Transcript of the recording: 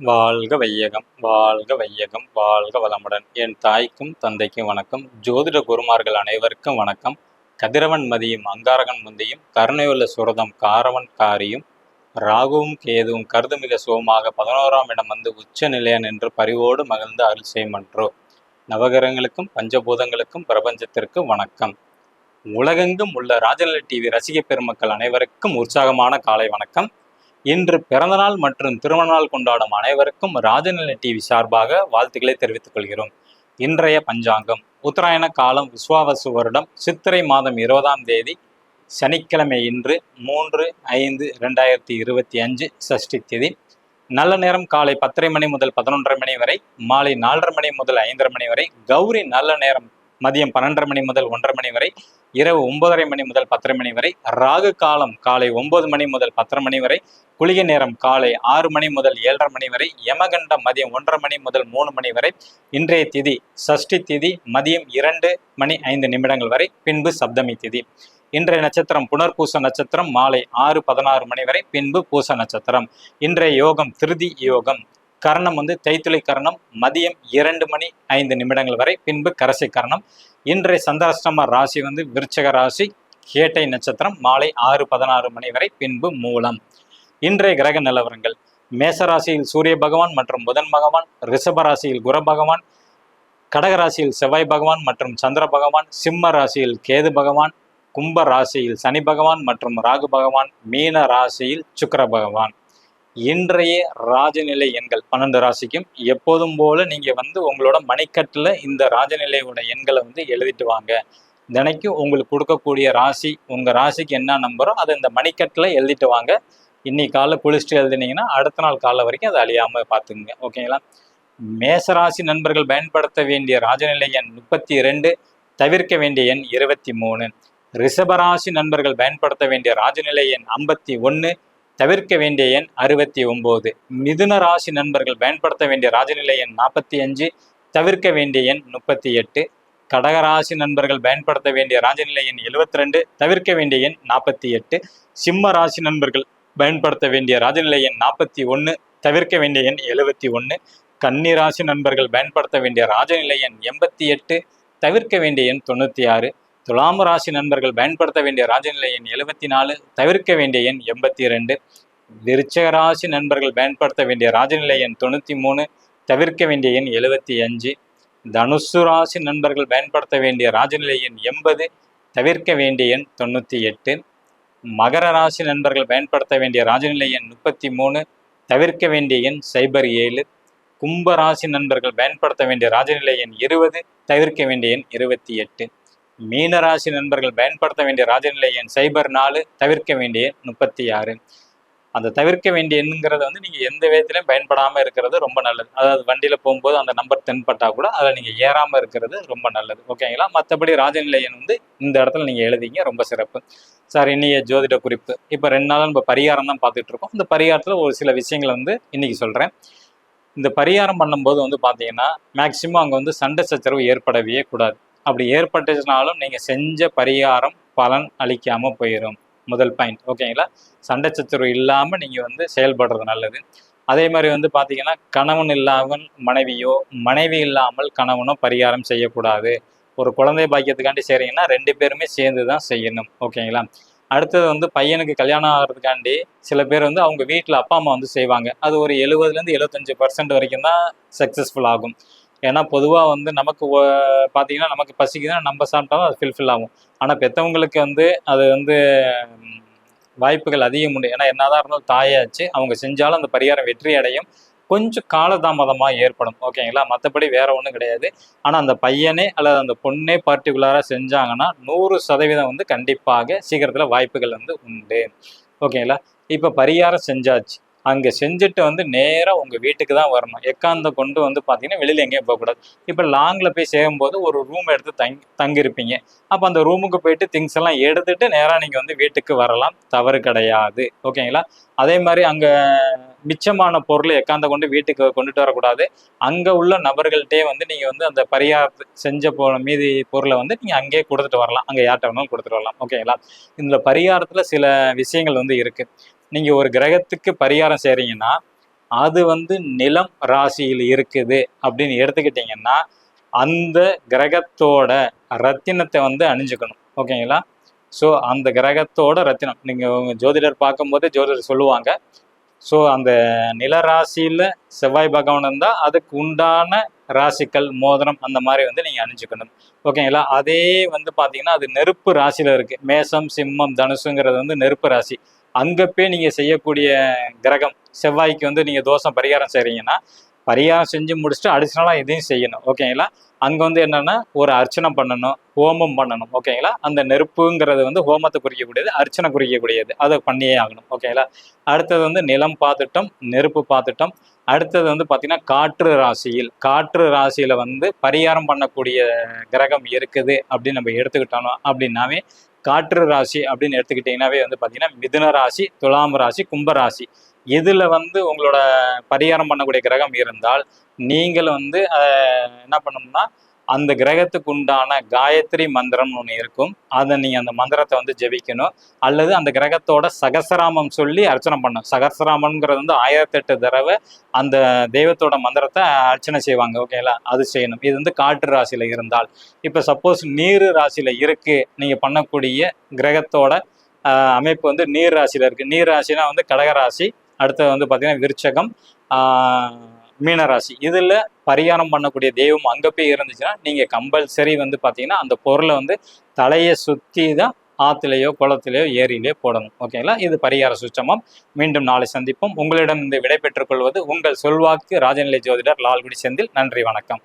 வாழ்க வையகம் வாழ்க வையகம் வாழ்க வளமுடன். என் தாய்க்கும் தந்தைக்கும் வணக்கம். ஜோதிட குருமார்கள் அனைவருக்கும் வணக்கம். கதிரவன் மதியும் அங்காரகன் முந்தியும் கருணையுள்ள சுரதம் காரவன் காரியும் ராகுவும் கேதுவும் கருதுமிக சுகமாக பதினோராம் இடம் வந்து உச்ச நிலையன் என்று பரிவோடு மகிழ்ந்து அருள் செய்மன்றோ நவகிரகங்களுக்கும் பஞ்சபூதங்களுக்கும் பிரபஞ்சத்திற்கும் வணக்கம். உலகெங்கும் உள்ள ராஜநிலை டிவி ரசிக பெருமக்கள் அனைவருக்கும் உற்சாகமான காலை வணக்கம். இன்று பிறந்தநாள் மற்றும் திருமண நாள் கொண்டாடும் அனைவருக்கும் ராஜநிலை டிவி சார்பாக வாழ்த்துக்களை தெரிவித்துக் கொள்கிறோம். இன்றைய பஞ்சாங்கம் உத்தராயண காலம் விஸ்வாவசு வருடம் சித்திரை மாதம் இருபதாம் தேதி சனிக்கிழமை இன்று மூன்று ஐந்து ரெண்டாயிரத்தி இருபத்தி அஞ்சு சஷ்டி திதி. நல்ல நேரம் காலை பத்தரை மணி முதல் பதினொன்றரை மணி வரை மாலை நாலரை மணி முதல் ஐந்தரை மணி வரை கௌரி நல்ல நேரம் மதியம் பன்னெண்டரை மணி முதல் ஒன்றரை மணி வரை இரவு ஒன்பதரை மணி முதல் பத்தரை மணி வரை ராகு காலம் காலை ஒன்பது மணி முதல் பத்தரை மணி வரை குளிகை நேரம் காலை ஆறு மணி முதல் ஏழரை மணி வரை யமகண்டம் மதியம் ஒன்றரை மணி முதல் மூணு மணி வரை இன்றைய திதி சஷ்டி திதி மதியம் இரண்டு மணி ஐந்து நிமிடங்கள் வரை பின்பு சப்தமி திதி. இன்றைய நட்சத்திரம் புனர்பூச நட்சத்திரம் மாலை ஆறு பதினாறு மணி வரை பின்பு பூச நட்சத்திரம். இன்றைய யோகம் திருதி யோகம். கரணம் வந்து தைத்துளை கரணம் மதியம் இரண்டு மணி ஐந்து நிமிடங்கள் வரை பின்பு கரசை கரணம். இன்றைய சந்திராஷ்டம ராசி வந்து விருச்சக ராசி கேட்டை நட்சத்திரம் மாலை ஆறு பதினாறு மணி வரை பின்பு மூலம். இன்றைய கிரக நிலவரங்கள் மேசராசியில் சூரிய பகவான் மற்றும் புதன் பகவான் ரிஷப ராசியில் பகவான் கடக ராசியில் செவ்வாய் பகவான் மற்றும் சந்திர பகவான் சிம்ம ராசியில் கேது பகவான் கும்ப ராசியில் சனி பகவான் மற்றும் ராகு பகவான் மீன ராசியில் சுக்கிர பகவான். இன்றைய ராஜநிலை எண்கள் பன்னெண்டு ராசிக்கும் எப்போதும் போல நீங்க வந்து உங்களோட மணிக்கட்டில் இந்த ராஜநிலையோட எண்களை வந்து எழுதிட்டு வாங்க. தினைக்கும் உங்களுக்கு கொடுக்கக்கூடிய ராசி உங்க ராசிக்கு என்ன நம்பரோ அதை இந்த மணிக்கட்டில் எழுதிட்டு வாங்க. இன்னைக்கு காலைல குளிச்சுட்டு எழுதினீங்கன்னா அடுத்த நாள் காலை வரைக்கும் அதை அழியாம பார்த்துக்குங்க. ஓகேங்களா? மேசராசி நண்பர்கள் பயன்படுத்த வேண்டிய ராஜநிலை எண் முப்பத்தி இரண்டு தவிர்க்க வேண்டிய எண் இருபத்தி மூணு. ரிஷபராசி நண்பர்கள் பயன்படுத்த வேண்டிய ராஜநிலை எண் ஐம்பத்தி ஒன்று தவிர்க்க வேண்டிய எண் அறுபத்தி ஒன்பது மிதுன ராசி நண்பர்கள் பயன்படுத்த வேண்டிய ராஜநிலை எண் நாற்பத்தி அஞ்சு தவிர்க்க வேண்டிய எண் முப்பத்தி எட்டு. கடகராசி நண்பர்கள் பயன்படுத்த வேண்டிய ராஜநிலை எண் எழுபத்தி ரெண்டு தவிர்க்க வேண்டிய எண் நாற்பத்தி எட்டு. சிம்ம ராசி நண்பர்கள் பயன்படுத்த வேண்டிய ராஜநிலை எண் நாற்பத்தி ஒன்று தவிர்க்க வேண்டிய எண் எழுபத்தி ஒன்று கன்னிராசி நண்பர்கள் பயன்படுத்த வேண்டிய ராஜநிலை எண் எண்பத்தி எட்டு தவிர்க்க வேண்டிய எண் தொண்ணூற்றி ஆறு. துலாம ராசி நண்பர்கள் பயன்படுத்த வேண்டிய ராஜநிலை எண் எழுபத்தி நாலு தவிர்க்க வேண்டிய எண் எண்பத்தி ரெண்டு விருச்சக ராசி நண்பர்கள் பயன்படுத்த வேண்டிய ராஜநிலை எண் தொண்ணூற்றி மூணு தவிர்க்க வேண்டிய எண் எழுபத்தி அஞ்சு தனுசு ராசி நண்பர்கள் பயன்படுத்த வேண்டிய ராஜநிலை எண் எண்பது தவிர்க்க வேண்டிய எண் தொண்ணூற்றி எட்டு மகர ராசி நண்பர்கள் பயன்படுத்த வேண்டிய ராஜநிலை எண் முப்பத்தி மூணு தவிர்க்க வேண்டிய எண் சைபர் ஏழு. கும்ப ராசி நண்பர்கள் பயன்படுத்த வேண்டிய ராஜநிலை எண் இருபது தவிர்க்க வேண்டிய எண் இருபத்தி எட்டு மீனராசி நண்பர்கள் பயன்படுத்த வேண்டிய ராஜநிலை எண் சைபர் நாலு தவிர்க்க வேண்டிய முப்பத்தி ஆறு அந்த தவிர்க்க வேண்டிய எண்ணுங்கிறத வந்து நீங்கள் எந்த விதத்திலையும் பயன்படாமல் இருக்கிறது ரொம்ப நல்லது. அதாவது வண்டியில் போகும்போது அந்த நம்பர் தென்பட்டால் கூட அதில் நீங்கள் ஏறாமல் இருக்கிறது ரொம்ப நல்லது. ஓகேங்களா மற்றபடி ராஜநிலை எண் வந்து இந்த இடத்துல நீங்கள் எழுதிங்க ரொம்ப சிறப்பு. சார் இன்னைய ஜோதிட குறிப்பு. இப்போ ரெண்டு நாளும் நம்ம பரிகாரம் தான் பார்த்துட்டு இருக்கோம். இந்த பரிகாரத்தில் ஒரு சில விஷயங்களை வந்து இன்னைக்கு சொல்கிறேன் இந்த பரிகாரம் பண்ணும்போது வந்து பார்த்தீங்கன்னா மேக்சிமம் அங்கே வந்து சண்டை சச்சரவு ஏற்படவே கூடாது. அப்படி ஏற்பட்டுச்சுனாலும் நீங்கள் செஞ்ச பரிகாரம் பலன் அளிக்காமல் போயிடும் முதல் பாயிண்ட் ஓகேங்களா சண்டை சச்சரவு இல்லாமல் நீங்கள் வந்து செயல்படுறது நல்லது. அதே மாதிரி வந்து பார்த்தீங்கன்னா கணவன் இல்லாமல் மனைவியோ மனைவி இல்லாமல் கணவனோ பரிகாரம் செய்யக்கூடாது. ஒரு குழந்தை பாக்கியத்துக்காண்டி செய்கிறீங்கன்னா ரெண்டு பேருமே சேர்ந்து தான் செய்யணும் ஓகேங்களா அடுத்தது வந்து பையனுக்கு கல்யாணம் ஆகிறதுக்காண்டி சில பேர் வந்து அவங்க வீட்டில் அப்பா அம்மா வந்து செய்வாங்க. அது ஒரு எழுபதுலேருந்து எழுபத்தஞ்சு பர்சன்ட் வரைக்கும் தான் சக்ஸஸ்ஃபுல் ஆகும். ஏன்னா பொதுவாக வந்து நமக்கு பார்த்தீங்கன்னா நமக்கு பசிக்குதுன்னா நம்ம சாப்பிட்டாலும் அது ஃபில்ஃபில் ஆகும். ஆனால் பெற்றவங்களுக்கு வந்து அது வந்து வாய்ப்புகள் அதிகம் உண்டு. ஏன்னா என்னதான் இருந்தாலும் தாயாச்சு. அவங்க செஞ்சாலும் அந்த பரிகாரம் வெற்றி அடையும். கொஞ்சம் காலதாமதமாக ஏற்படும். ஓகேங்களா? மற்றபடி வேற ஒன்றும் கிடையாது. ஆனால் அந்த பையனே அல்லது அந்த பொண்ணே பர்டிகுலராக செஞ்சாங்கன்னா நூறு சதவீதம் வந்து கண்டிப்பாக சீக்கிரத்தில் வாய்ப்புகள் வந்து உண்டு. ஓகேங்களா? இப்போ பரிகாரம் செஞ்சாச்சு. அங்கே செஞ்சுட்டு வந்து நேராக உங்கள் வீட்டுக்கு தான் வரணும். எக்காந்த கொண்டு வந்து பார்த்தீங்கன்னா வெளியில் எங்கேயும் போகக்கூடாது. இப்போ லாங்கில் போய் சேரும்போது ஒரு ரூம் எடுத்து தங்கி தங்கியிருப்பீங்க. அப்போ அந்த ரூமுக்கு போயிட்டு திங்ஸ் எல்லாம் எடுத்துட்டு நேராக நீங்கள் வந்து வீட்டுக்கு வரலாம். தவறு கிடையாது. ஓகேங்களா? அதே மாதிரி அங்கே மிச்சமான பொருளை எக்காந்த கொண்டு வீட்டுக்கு கொண்டுட்டு வரக்கூடாது. அங்கே உள்ள நபர்கள்ட்டே வந்து நீங்கள் வந்து அந்த பரிகார செஞ்ச போ மீதி பொருளை வந்து நீங்கள் அங்கேயே கொடுத்துட்டு வரலாம். அங்கே யார்கிட்ட வேணாலும் கொடுத்துட்டு வரலாம். ஓகேங்களா? இந்த பரிகாரத்தில் சில விஷயங்கள் வந்து இருக்குது நீங்கள் ஒரு கிரகத்துக்கு பரிகாரம் செய்கிறீங்கன்னா அது வந்து நிலம் ராசியில் இருக்குது அப்படின்னு எடுத்துக்கிட்டிங்கன்னா அந்த கிரகத்தோட ரத்தினத்தை வந்து அணிஞ்சுக்கணும். ஓகேங்களா? ஸோ அந்த கிரகத்தோட ரத்தினம். நீங்கள் ஜோதிடர் பார்க்கும்போது ஜோதிடர் சொல்லுவாங்க. ஸோ அந்த நில ராசியில் செவ்வாய் பகவான் இருந்தால் அதுக்கு உண்டான ராசிக்கல் மோதிரம் அந்த மாதிரி வந்து நீங்கள் அணிஞ்சுக்கணும். ஓகேங்களா? அதே வந்து பார்த்தீங்கன்னா அது நெருப்பு ராசியில் இருக்குது மேசம் சிம்மம் தனுசுங்கிறது வந்து நெருப்பு ராசி. அங்கே போய் நீங்கள் செய்யக்கூடிய கிரகம் செவ்வாய்க்கு வந்து நீங்கள் தோஷம் பரிகாரம் செய்கிறீங்கன்னா பரிகாரம் செஞ்சு முடிச்சுட்டு அடிஷ்னலாக இதையும் செய்யணும். ஓகேங்களா? அங்கே வந்து என்னென்னா ஒரு அர்ச்சனை பண்ணணும் ஹோமம் பண்ணணும். ஓகேங்களா? அந்த நெருப்புங்கிறது வந்து ஹோமத்தை குறிக்கக்கூடியது அர்ச்சனை குறிக்கக்கூடியது. அதை பண்ணியே ஆகணும். ஓகேங்களா? அடுத்தது வந்து நிலம் பார்த்துட்டோம் நெருப்பு பார்த்துட்டோம். அடுத்தது வந்து பார்த்திங்கன்னா காற்று ராசியில். காற்று ராசியில் வந்து பரிகாரம் பண்ணக்கூடிய கிரகம் இருக்குது அப்படின்னு நம்ம எடுத்துக்கிட்டோம் அப்படின்னாவே காற்று ராசி அப்படின்னு எடுத்துக்கிட்டிங்கனாவே வந்து பார்த்தீங்கன்னா மிதுன ராசி துலாம் ராசி கும்ப ராசி. இதில் வந்து உங்களோட பரிகாரம் பண்ணக்கூடிய கிரகம் இருந்தால் நீங்கள் வந்து அஹ், என்ன பண்ணணும்னா அந்த கிரகத்துக்கு உண்டான காயத்ரி மந்திரம்னு ஒன்று இருக்கும். அதை நீங்கள் அந்த மந்திரத்தை வந்து ஜெபிக்கணும். அல்லது அந்த கிரகத்தோட சகசராமம் சொல்லி அர்ச்சனை பண்ணணும். சகசராமங்கிறது வந்து ஆயிரத்தெட்டு தடவை அந்த தெய்வத்தோட மந்திரத்தை அர்ச்சனை செய்வாங்க. ஓகேங்களா அது செய்யணும். இது வந்து காற்று ராசியில் இருந்தால். இப்போ சப்போஸ் நீர் ராசியில் இருக்குது நீங்கள் பண்ணக்கூடிய கிரகத்தோட அமைப்பு வந்து நீர் ராசியில் இருக்குது நீர் ராசினா வந்து கடகராசி அடுத்தது வந்து பார்த்திங்கன்னா விருச்சகம். மீனராசி. இதில் பரிகாரம் பண்ணக்கூடிய தெய்வம் அங்கே போய் இருந்துச்சுன்னா நீங்கள் கம்பல்சரி வந்து பார்த்தீங்கன்னா அந்த பொருளை வந்து தலையை சுற்றி தான் ஆற்றுலையோ குளத்திலேயோ ஏரியிலேயோ போடணும். ஓகேங்களா இது பரிகார சுச்சமம் மீண்டும் நாளை சந்திப்போம். உங்களிடம் இந்த விடை பெற்றுக்கொள்வது உங்கள் சொல்வாக்கு ராஜநிலை ஜோதிடர் லால்குடி செந்தில். நன்றி வணக்கம்.